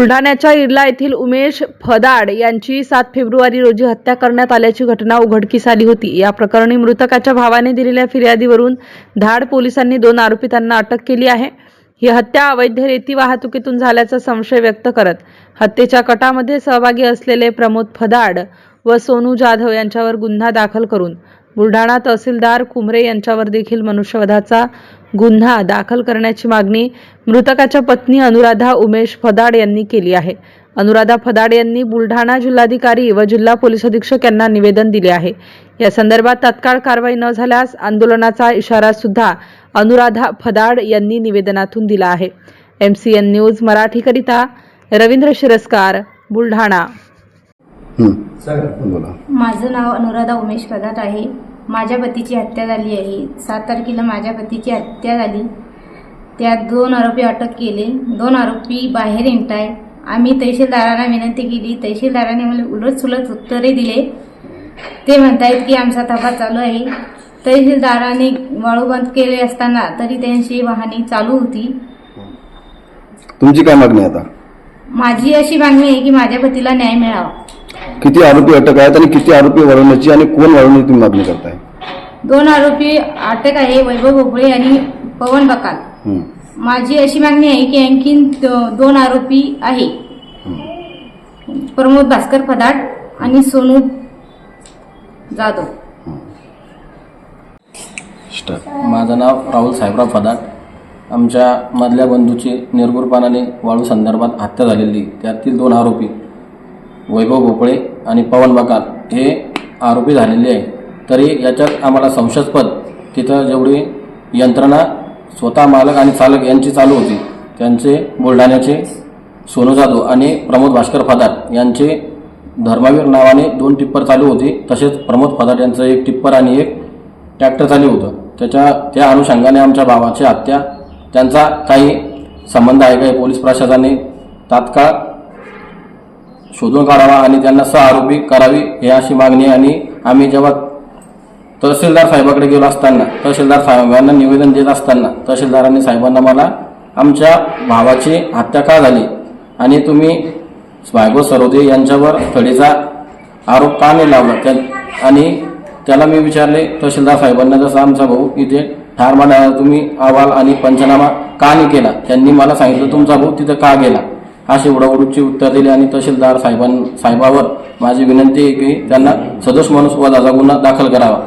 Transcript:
बुलढाण्याच्या इर्ला येथील उमेश फदाड यांची सात फेब्रुवारी रोजी हत्या करण्यात आल्याची घटना उघडकीस आली होती. या प्रकरणी मृतकाच्या भावाने दिलेल्या फिर्यादीवरून धाड पोलिसांनी दोन आरोपितांना अटक केली आहे. ही हत्या अवैध रेती वाहतुकीतून झाल्याचा संशय व्यक्त करत हत्येच्या कटामध्ये सहभागी असलेले प्रमोद फदाड व सोनू जाधव यांच्यावर गुन्हा दाखल करून बुलढाणा तहसीलदार कुमरे यांच्यावर देखील मनुष्यवधाचा गुन्हा दाखल करण्याची मागणी मृतकाच्या पत्नी अनुराधा उमेश फदाड यांनी केली आहे. अनुराधा फदाड यांनी बुलढाणा जिल्हाधिकारी व जिल्हा पोलीस अधीक्षक यांना निवेदन दिले आहे. या संदर्भात तात्काळ कारवाई न झाल्यास आंदोलनाचा इशारा सुद्धा अनुराधा फदाड यांनी निवेदनातून दिला आहे. एम सी एन न्यूज मराठीकरिता रवींद्र शिरस्कार बुलढाणा. माझं नाव अनुराधा उमेश पदात आहे. माझ्या पतीची हत्या झाली आहे. सात तारखेला माझ्या पतीची हत्या झाली. त्यात दोन आरोपी अटक केले. दोन आरोपी बाहेर आहे आम्ही तहसीलदारांना विनंती केली. तहसीलदाराने मला उलट सुलट उत्तरे दिले. ते म्हणतायत की आमचा तपास चालू आहे. तहसीलदाराने वाळू बंद केले असताना तरी त्यांची वाहनी चालू होती. तुमची काय मागणी आता? माझी अशी मागणी आहे की माझ्या पतीला न्याय मिळावा. किती आरोपी अटक आहेत आणि किती आरोपी वळवण्याची आणि कोण वळवण्याची तुम्ही मागणी करताय? दोन आरोपी अटक आहे वैभव भोपळे आणि पवन बकाल. हं. माझी अशी मागणी आहे की आणखीन दो- दोन आरोपी आहे. प्रमोद भास्कर फदाड आणि सोनू जाधव. स्टार्ट माझं नाव राहुल साहेबराव फदाट आमच्या मधल्या बंधूची निर्गुरपणाने वाळू संदर्भात हत्या झालेली त्यातील दोन आरोपी वैभव भोपळे आणि पवन बकाल हे आरोपी झालेले आहे. तरी याच्यात आम्हाला संशयास्पद तिथं जेवढी यंत्रणा स्वतः मालक आणि चालक यांची चालू होती त्यांचे बुलढाण्याचे सोनू जाधव आणि प्रमोद भास्कर फदाट यांचे धर्मवीर नावाने दोन टिप्पर चालू होती तसेच प्रमोद फदाट यांचं एक टिप्पर आणि एक ट्रॅक्टर चालू होतं. त्याच्या त्या अनुषंगाने आमच्या भावाची हत्या त्यांचा काही संबंध आहे काही पोलीस प्रशासनाने तात्काळ शोधून काढावा आणि त्यांना सह आरोपी करावी हे अशी मागणी आणि आम्ही जेव्हा तहसीलदार साहेबाकडे गेलो असताना तहसीलदार साहेबांना निवेदन देत असताना तहसीलदारांनी साहेबांना मला आमच्या भावाची हत्या का झाली? आणि तुम्ही भायगो सरोदे यांच्यावर थडीचा आरोप का नाही लावला? त्या आणि त्याला मी विचारले तहसीलदार साहेबांना जसं आमचा भाऊ इथे ठार मारण्याला तुम्ही अहवाल आणि पंचनामा का नाही केला? त्यांनी मला सांगितलं तुमचा भाऊ तिथं का गेला? असे उडाउडूची उत्तर दिले आणि तहसीलदार साहेबां साहेबावर माझी विनंती आहे की त्यांना सदोष मनुष्यवधाचा गुन्हा दाखल करावा.